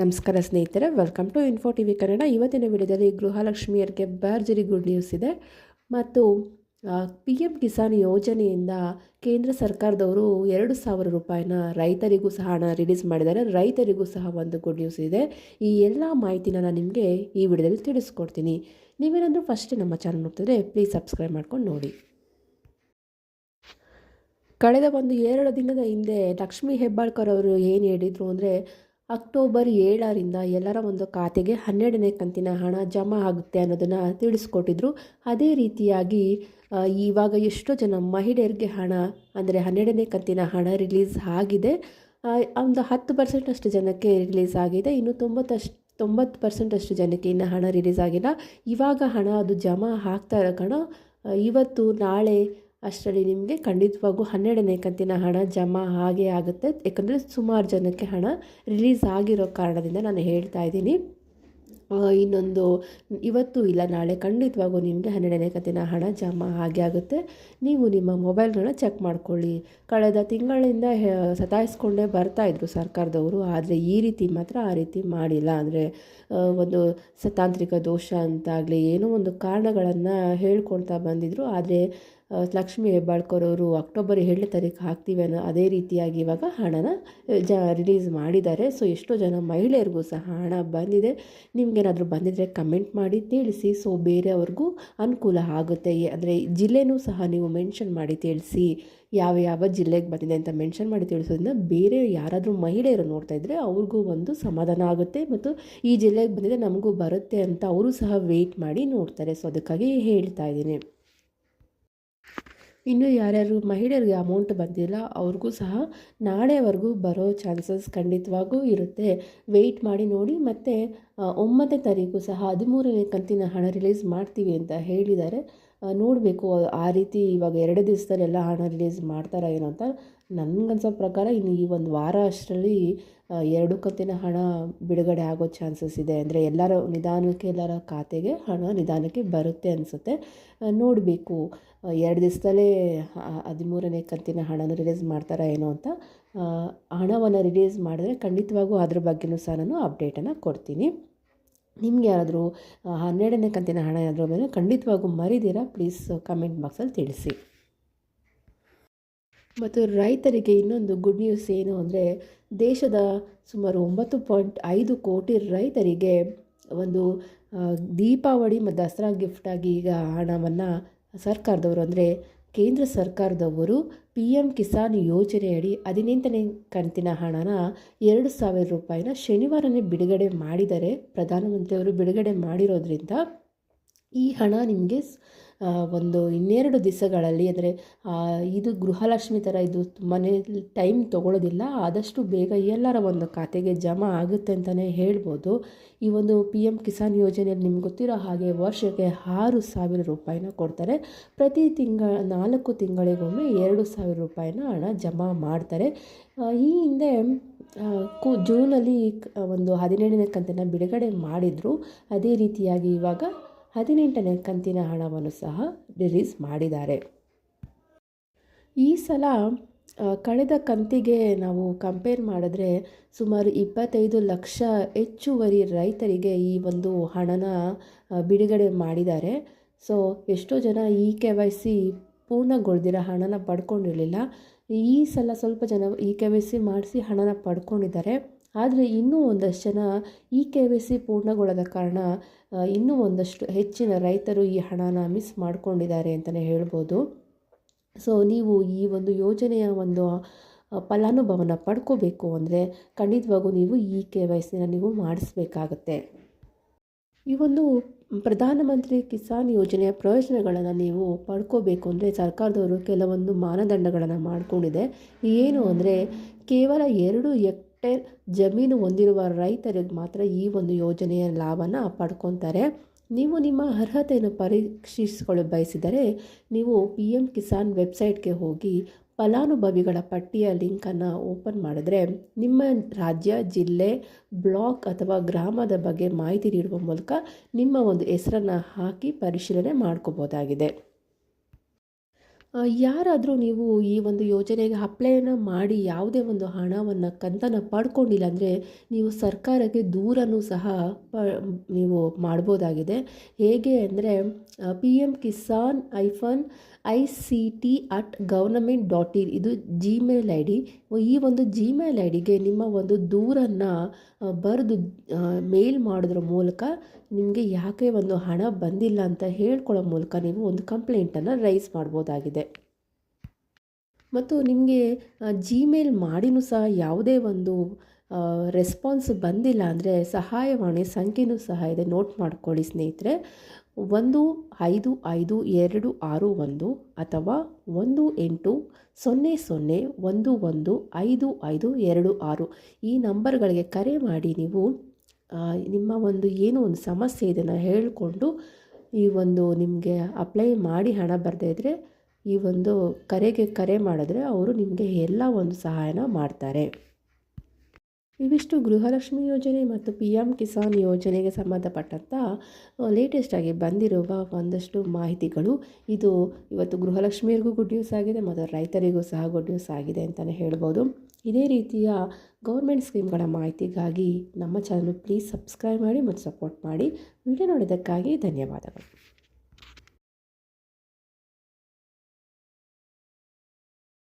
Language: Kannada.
ನಮಸ್ಕಾರ ಸ್ನೇಹಿತರೆ welcome to info T V Kannada. ಇವತ್ತಿನ ವಿಡಿಯೋದಲ್ಲಿ ಗೃಹಲಕ್ಷ್ಮಿಯರಿಗೆ ಭರ್ಜರಿ ಗುಡ್ ನ್ಯೂಸ್ ಇದೆ. ಮತ್ತು ಪಿ ಎಂ ಕಿಸಾನ್ ಯೋಜನೆಯಿಂದ ಕೇಂದ್ರ ಸರ್ಕಾರದವರು ಎರಡು ಸಾವಿರ ರೂಪಾಯಿನ ರೈತರಿಗೂ ಸಹ ಹಣ ರಿಲೀಸ್ ಮಾಡಿದ್ದಾರೆ. ರೈತರಿಗೂ ಸಹ ಒಂದು ಗುಡ್ ನ್ಯೂಸ್ ಇದೆ. ಈ ಎಲ್ಲ ಮಾಹಿತಿನ ನಾನು ನಿಮಗೆ ಈ ವಿಡಿಯೋದಲ್ಲಿ ತಿಳಿಸ್ಕೊಡ್ತೀನಿ. ನೀವೇನಾದರೂ ಫಸ್ಟ್ ನಮ್ಮ ಚಾನಲ್ ನೋಡ್ತಿದ್ರೆ ಪ್ಲೀಸ್ ಸಬ್ಸ್ಕ್ರೈಬ್ ಮಾಡ್ಕೊಂಡು ನೋಡಿ. ಕಳೆದ ಒಂದು ಎರಡು ದಿನದ ಹಿಂದೆ ಲಕ್ಷ್ಮೀ ಹೆಬ್ಬಾಳ್ಕರ್ ಅವರು ಏನು ಹೇಳಿದರು ಅಂದರೆ ಅಕ್ಟೋಬರ್ ಏಳರಿಂದ ಎಲ್ಲರ ಒಂದು ಖಾತೆಗೆ ಹನ್ನೆರಡನೇ ಕಂತಿನ ಹಣ ಜಮಾ ಆಗುತ್ತೆ ಅನ್ನೋದನ್ನು ತಿಳಿಸ್ಕೊಟ್ಟಿದ್ರು. ಅದೇ ರೀತಿಯಾಗಿ ಇವಾಗ ಎಷ್ಟೋ ಜನ ಮಹಿಳೆಯರಿಗೆ ಹಣ, ಅಂದರೆ ಹನ್ನೆರಡನೇ ಕಂತಿನ ಹಣ ರಿಲೀಸ್ ಆಗಿದೆ. ಒಂದು ಹತ್ತು ಪರ್ಸೆಂಟಷ್ಟು ಜನಕ್ಕೆ ರಿಲೀಸ್ ಆಗಿದೆ. ಇನ್ನು ತೊಂಬತ್ತಷ್ಟು, ತೊಂಬತ್ತು ಪರ್ಸೆಂಟಷ್ಟು ಜನಕ್ಕೆ ಇನ್ನು ಹಣ ರಿಲೀಸ್ ಆಗಿಲ್ಲ. ಇವಾಗ ಹಣ ಅದು ಜಮಾ ಆಗ್ತಾ ಇರೋ ಕಣ ಇವತ್ತು, ನಾಳೆ ಅಷ್ಟರಲ್ಲಿ ನಿಮಗೆ ಖಂಡಿತವಾಗೂ ಹನ್ನೆರಡನೇ ಕಂತಿನ ಹಣ ಜಮಾ ಆಗೇ ಆಗುತ್ತೆ. ಯಾಕಂದರೆ ಸುಮಾರು ಜನಕ್ಕೆ ಹಣ ರಿಲೀಸ್ ಆಗಿರೋ ಕಾರಣದಿಂದ ನಾನು ಹೇಳ್ತಾ ಇದ್ದೀನಿ. ಇನ್ನೊಂದು, ಇವತ್ತು ಇಲ್ಲ, ನಾಳೆ ಖಂಡಿತವಾಗೂ ನಿಮಗೆ ಹನ್ನೆರಡನೇ ಕಂತಿನ ಹಣ ಜಮಾ ಆಗಿ ಆಗುತ್ತೆ. ನೀವು ನಿಮ್ಮ ಮೊಬೈಲ್ಗಳನ್ನ ಚೆಕ್ ಮಾಡ್ಕೊಳ್ಳಿ. ಕಳೆದ ತಿಂಗಳಿಂದ ಸತಾಯಿಸ್ಕೊಂಡೇ ಬರ್ತಾಯಿದ್ರು ಸರ್ಕಾರದವರು, ಆದರೆ ಈ ರೀತಿ ಮಾತ್ರ ಆ ರೀತಿ ಮಾಡಿಲ್ಲ. ಅಂದರೆ ಒಂದು ಸತಾಂತ್ರಿಕ ದೋಷ ಅಂತಾಗಲಿ, ಏನೋ ಒಂದು ಕಾರಣಗಳನ್ನು ಹೇಳ್ಕೊಳ್ತಾ ಬಂದಿದ್ರು. ಆದರೆ ಲಕ್ಷ್ಮೀ ಹೆಬ್ಬಾಳ್ಕರ್ ಅವರು ಅಕ್ಟೋಬರ್ ಏಳನೇ ತಾರೀಕು ಹಾಕ್ತೀವಿ ಅನ್ನೋ ಅದೇ ರೀತಿಯಾಗಿ ಇವಾಗ ಹಣನ ಜ ರಿಲೀಸ್ ಮಾಡಿದ್ದಾರೆ. ಸೊ ಎಷ್ಟೋ ಜನ ಮಹಿಳೆಯರಿಗೂ ಸಹ ಹಣ ಬಂದಿದೆ. ನಿಮಗೇನಾದರೂ ಬಂದಿದ್ದರೆ ಕಮೆಂಟ್ ಮಾಡಿ, ತಿಳಿಸಿ. ಸೊ ಬೇರೆಯವ್ರಿಗೂ ಅನುಕೂಲ ಆಗುತ್ತೆ. ಅಂದರೆ ಜಿಲ್ಲೆನೂ ಸಹ ನೀವು ಮೆನ್ಷನ್ ಮಾಡಿ, ತಿಳಿಸಿ. ಯಾವ ಯಾವ ಜಿಲ್ಲೆಗೆ ಬಂದಿದೆ ಅಂತ ಮೆನ್ಷನ್ ಮಾಡಿ, ತಿಳಿಸೋದ್ರಿಂದ ಬೇರೆ ಯಾರಾದರೂ ಮಹಿಳೆಯರು ನೋಡ್ತಾ ಇದ್ದರೆ ಅವ್ರಿಗೂ ಒಂದು ಸಮಾಧಾನ ಆಗುತ್ತೆ. ಮತ್ತು ಈ ಜಿಲ್ಲೆಗೆ ಬಂದಿದೆ, ನಮಗೂ ಬರುತ್ತೆ ಅಂತ ಅವರು ಸಹ ವೆಯ್ಟ್ ಮಾಡಿ ನೋಡ್ತಾರೆ. ಸೊ ಅದಕ್ಕಾಗಿ ಹೇಳ್ತಾ ಇದ್ದೀನಿ. ಇನ್ನು ಯಾರ್ಯಾರು ಮಹಿಳೆಯರಿಗೆ ಅಮೌಂಟ್ ಬಂದಿಲ್ಲ, ಅವ್ರಿಗೂ ಸಹ ನಾಳೆವರೆಗೂ ಬರೋ ಚಾನ್ಸಸ್ ಖಂಡಿತವಾಗೂ ಇರುತ್ತೆ. ವೆಯ್ಟ್ ಮಾಡಿ ನೋಡಿ, ಮತ್ತು ಒಂಬತ್ತನೇ ತಾರೀಕು ಸಹ ಹದಿಮೂರನೇ ಕಂತಿನ ಹಣ ರಿಲೀಸ್ ಮಾಡ್ತೀವಿ ಅಂತ ಹೇಳಿದ್ದಾರೆ. ನೋಡಬೇಕು, ಆ ರೀತಿ ಇವಾಗ ಎರಡು ದಿವಸದಲ್ಲೆಲ್ಲ ಹಣ ರಿಲೀಸ್ ಮಾಡ್ತಾರಾ ಏನೋ ಅಂತ. ನನಗನ್ಸೋ ಪ್ರಕಾರ ಇನ್ನು ಈ ಒಂದು ವಾರ ಅಷ್ಟರಲ್ಲಿ ಎರಡು ಕಂತಿನ ಹಣ ಬಿಡುಗಡೆ ಆಗೋ ಚಾನ್ಸಸ್ ಇದೆ. ಅಂದರೆ ಎಲ್ಲರ ನಿಧಾನಕ್ಕೆ, ಎಲ್ಲರ ಖಾತೆಗೆ ಹಣ ನಿಧಾನಕ್ಕೆ ಬರುತ್ತೆ ಅನಿಸುತ್ತೆ. ನೋಡಬೇಕು. ಎರಡು ದಿವಸದಲ್ಲೇ ಹದಿಮೂರನೇ ಕಂತಿನ ಹಣನ ರಿಲೀಸ್ ಮಾಡ್ತಾರಾ ಏನೋ ಅಂತ ಹಣವನ್ನು ರಿಲೀಸ್ ಮಾಡಿದ್ರೆ ಖಂಡಿತವಾಗೂ ಅದ್ರ ಬಗ್ಗೆನೂ ಸಹ ನಾನು ಅಪ್ಡೇಟನ್ನು ಕೊಡ್ತೀನಿ. ನಿಮ್ಗೆ ಯಾರಾದರೂ ಹನ್ನೆರಡನೇ ಕಂತಿನ ಹಣ ಏನಾದರೂ ಮೇಲೆ ಖಂಡಿತವಾಗೂ ಮರಿದೀರಾ ಪ್ಲೀಸ್ ಕಮೆಂಟ್ ಬಾಕ್ಸಲ್ಲಿ ತಿಳಿಸಿ. ಮತ್ತು ರೈತರಿಗೆ ಇನ್ನೊಂದು ಗುಡ್ ನ್ಯೂಸ್ ಏನು ಅಂದರೆ ದೇಶದ ಸುಮಾರು ಒಂಬತ್ತು ಪಾಯಿಂಟ್ ಐದು ಕೋಟಿ ರೈತರಿಗೆ ಒಂದು ದೀಪಾವಳಿ ಮತ್ತು ದಸರಾ ಗಿಫ್ಟಾಗಿ ಈಗ ಹಣವನ್ನು ಸರ್ಕಾರದವರು ಅಂದರೆ ಕೇಂದ್ರ ಸರ್ಕಾರದವರು ಪಿ ಎಂ ಕಿಸಾನ್ ಯೋಜನೆಯಡಿ ಹದಿನೆಂಟನೇ ಕಂತಿನ ಹಣನ ಎರಡು ಸಾವಿರ ರೂಪಾಯಿನ ಶನಿವಾರನೇ ಬಿಡುಗಡೆ ಮಾಡಿದ್ದಾರೆ. ಪ್ರಧಾನಮಂತ್ರಿಯವರು ಬಿಡುಗಡೆ ಮಾಡಿರೋದ್ರಿಂದ ಈ ಹಣ ನಿಮಗೆ ಒಂದು ಇನ್ನೆರಡು ದಿವಸಗಳಲ್ಲಿ, ಅಂದರೆ ಇದು ಗೃಹಲಕ್ಷ್ಮಿ ಥರ ಇದು ತುಂಬಾ ಟೈಮ್ ತೊಗೊಳ್ಳೋದಿಲ್ಲ ಆದಷ್ಟು ಬೇಗ ಎಲ್ಲರ ಒಂದು ಖಾತೆಗೆ ಜಮಾ ಆಗುತ್ತೆ ಅಂತಲೇ ಹೇಳ್ಬೋದು. ಈ ಒಂದು ಪಿ ಎಂ ಕಿಸಾನ್ ಯೋಜನೆಯಲ್ಲಿ ನಿಮ್ಗೆ ಗೊತ್ತಿರೋ ಹಾಗೆ ವರ್ಷಕ್ಕೆ ಆರು ಸಾವಿರ ರೂಪಾಯಿನ ಕೊಡ್ತಾರೆ. ಪ್ರತಿ ತಿಂಗಳ ನಾಲ್ಕು ತಿಂಗಳಿಗೊಮ್ಮೆ ಎರಡು ಸಾವಿರ ರೂಪಾಯಿನ ಹಣ ಜಮಾ ಮಾಡ್ತಾರೆ. ಈ ಹಿಂದೆ ಕು, ಜೂನಲ್ಲಿ ಒಂದು ಹದಿನೇಳನೇ ಕಂತನ್ನು ಬಿಡುಗಡೆ ಮಾಡಿದರು. ಅದೇ ರೀತಿಯಾಗಿ ಇವಾಗ ಹದಿನೆಂಟನೇ ಕಂತಿನ ಹಣವನ್ನು ಸಹ ರಿಲೀಸ್ ಮಾಡಿದ್ದಾರೆ. ಈ ಸಲ ಕಳೆದ ಕಂತಿಗೆ ನಾವು ಕಂಪೇರ್ ಮಾಡಿದ್ರೆ ಸುಮಾರು ಇಪ್ಪತ್ತೈದು ಲಕ್ಷ ಹೆಚ್ಚುವರಿ ರೈತರಿಗೆ ಈ ಒಂದು ಹಣನ ಬಿಡುಗಡೆ ಮಾಡಿದ್ದಾರೆ. ಸೊ, ಎಷ್ಟೋ ಜನ ಇ ಕೆ ವೈ ಸಿ ಪೂರ್ಣಗೊಳ್ದಿರೋ ಹಣನ ಪಡ್ಕೊಂಡಿರಲಿಲ್ಲ. ಈ ಸಲ ಸ್ವಲ್ಪ ಜನ ಇ ಕೆ ವೈ ಸಿ ಮಾಡಿಸಿ ಹಣನ ಪಡ್ಕೊಂಡಿದ್ದಾರೆ. ಆದರೆ ಇನ್ನೂ ಒಂದಷ್ಟು ಜನ ಇ ಕೆ ವೈ ಸಿ ಪೂರ್ಣಗೊಳ್ಳದ ಕಾರಣ ಇನ್ನೂ ಒಂದಷ್ಟು ಹೆಚ್ಚಿನ ರೈತರು ಈ ಹಣನ ಮಿಸ್ ಮಾಡ್ಕೊಂಡಿದ್ದಾರೆ ಅಂತಲೇ ಹೇಳ್ಬೋದು. ಸೊ, ನೀವು ಈ ಒಂದು ಯೋಜನೆಯ ಒಂದು ಫಲಾನುಭವನ ಪಡ್ಕೋಬೇಕು ಅಂದರೆ ಖಂಡಿತವಾಗೂ ನೀವು ಇ ಕೆ ವೈ ಸಿನ ನೀವು ಮಾಡಿಸ್ಬೇಕಾಗತ್ತೆ. ಈ ಒಂದು ಪ್ರಧಾನಮಂತ್ರಿ ಕಿಸಾನ್ ಯೋಜನೆಯ ಪ್ರಯೋಜನಗಳನ್ನು ನೀವು ಪಡ್ಕೋಬೇಕು ಅಂದರೆ ಸರ್ಕಾರದವರು ಕೆಲವೊಂದು ಮಾನದಂಡಗಳನ್ನು ಮಾಡಿಕೊಂಡಿದೆ. ಏನು ಅಂದರೆ ಕೇವಲ ಎರಡು ಹೆಕ್ಟೇರ್ ಜಮೀನು ಹೊಂದಿರುವ ರೈತರಿಗೆ ಮಾತ್ರ ಈ ಒಂದು ಯೋಜನೆಯ ಲಾಭನ ಪಡ್ಕೊತಾರೆ. ನೀವು ನಿಮ್ಮ ಅರ್ಹತೆಯನ್ನು ಪರೀಕ್ಷಿಸಿಕೊಳ್ಳಲು ಬಯಸಿದರೆ ನೀವು ಪಿ ಎಂ ಕಿಸಾನ್ ವೆಬ್ಸೈಟ್ಗೆ ಹೋಗಿ ಫಲಾನುಭವಿಗಳ ಪಟ್ಟಿಯ ಲಿಂಕನ್ನು ಓಪನ್ ಮಾಡಿದ್ರೆ ನಿಮ್ಮ ರಾಜ್ಯ, ಜಿಲ್ಲೆ, ಬ್ಲಾಕ್ ಅಥವಾ ಗ್ರಾಮದ ಬಗ್ಗೆ ಮಾಹಿತಿ ನೀಡುವ ಮೂಲಕ ನಿಮ್ಮ ಒಂದು ಹೆಸರನ್ನು ಹಾಕಿ ಪರಿಶೀಲನೆ ಮಾಡ್ಕೋಬೋದಾಗಿದೆ. ಯಾರಾದರೂ ನೀವು ಈ ಒಂದು ಯೋಜನೆಗೆ ಅಪ್ಲೈನ ಮಾಡಿ ಯಾವುದೇ ಒಂದು ಹಣವನ್ನು ಕಂತನ್ನು ಪಡ್ಕೊಂಡಿಲ್ಲ ಅಂದರೆ ನೀವು ಸರ್ಕಾರಕ್ಕೆ ದೂರನ್ನು ಸಹ ಪ, ನೀವು ಮಾಡ್ಬೋದಾಗಿದೆ. ಹೇಗೆ ಅಂದರೆ P M Kisan hyphen I C T at government dot in. ಇದು ಜಿಮೇಲ್ ಐ ಡಿ ಈ ಒಂದು ಜಿಮೇಲ್ ಐ ಡಿಗೆ ನಿಮ್ಮ ಒಂದು ದೂರನ್ನು ಬರೆದು ಮೇಲ್ ಮಾಡೋದ್ರ ಮೂಲಕ ನಿಮಗೆ ಯಾಕೆ ಒಂದು ಹಣ ಬಂದಿಲ್ಲ ಅಂತ ಹೇಳ್ಕೊಳ್ಳೋ ಮೂಲಕ ನೀವು ಒಂದು ಕಂಪ್ಲೇಂಟನ್ನು ರೈಸ್ ಮಾಡ್ಬೋದಾಗಿದೆ. ಮತ್ತು ನಿಮಗೆ ಜಿಮೇಲ್ ಮಾಡಿನೂ ಸಹ ಯಾವುದೇ ಒಂದು ರೆಸ್ಪಾನ್ಸ್ ಬಂದಿಲ್ಲ ಅಂದರೆ ಸಹಾಯವಾಣಿ, ಸಂಖ್ಯೆನೂ ಸಹ ಇದೆ. ನೋಟ್ ಮಾಡ್ಕೊಳ್ಳಿ ಸ್ನೇಹಿತರೆ. ಒಂದು, ಐದು ಐದು, ಎರಡು, ಆರು, ಒಂದು ಅಥವಾ ಒಂದು, ಎಂಟು, ಸೊನ್ನೆ ಸೊನ್ನೆ, ಒಂದು ಒಂದು, ಐದು ಐದು, ಎರಡು, ಆರು ಈ ನಂಬರ್ಗಳಿಗೆ ಕರೆ ಮಾಡಿ ನೀವು ನಿಮ್ಮ ಒಂದು ಏನೋ ಒಂದು ಸಮಸ್ಯೆ ಇದನ್ನು ಹೇಳಿಕೊಂಡು ಈ ಒಂದು ನಿಮಗೆ ಅಪ್ಲೈ ಮಾಡಿ ಹಣ ಬರದೇ ಇದ್ದರೆ ಈ ಒಂದು ಕರೆಗೆ ಕರೆ ಮಾಡಿದ್ರೆ ಅವರು ನಿಮಗೆ ಎಲ್ಲ ಒಂದು ಸಹಾಯನ ಮಾಡ್ತಾರೆ. ಇವಿಷ್ಟು ಗೃಹಲಕ್ಷ್ಮಿ ಯೋಜನೆ ಮತ್ತು ಪಿ ಎಂ ಕಿಸಾನ್ ಯೋಜನೆಗೆ ಸಂಬಂಧಪಟ್ಟಂಥ ಲೇಟೆಸ್ಟಾಗಿ ಬಂದಿರುವ ಒಂದಷ್ಟು ಮಾಹಿತಿಗಳು. ಇದು ಇವತ್ತು ಗೃಹಲಕ್ಷ್ಮಿಯರಿಗೂ ಗುಡ್ ನ್ಯೂಸ್ ಆಗಿದೆ, ಮತ್ತು ರೈತರಿಗೂ ಸಹ ಗುಡ್ ನ್ಯೂಸ್ ಆಗಿದೆ ಅಂತಲೇ ಹೇಳ್ಬೋದು. ಇದೇ ರೀತಿಯ ಗೌರ್ಮೆಂಟ್ ಸ್ಕೀಮ್ಗಳ ಮಾಹಿತಿಗಾಗಿ ನಮ್ಮ ಚಾನಲ್ ಪ್ಲೀಸ್ ಸಬ್ಸ್ಕ್ರೈಬ್ ಮಾಡಿ ಮತ್ತು ಸಪೋರ್ಟ್ ಮಾಡಿ. ವಿಡಿಯೋ ನೋಡಿದ್ದಕ್ಕಾಗಿ ಧನ್ಯವಾದಗಳು.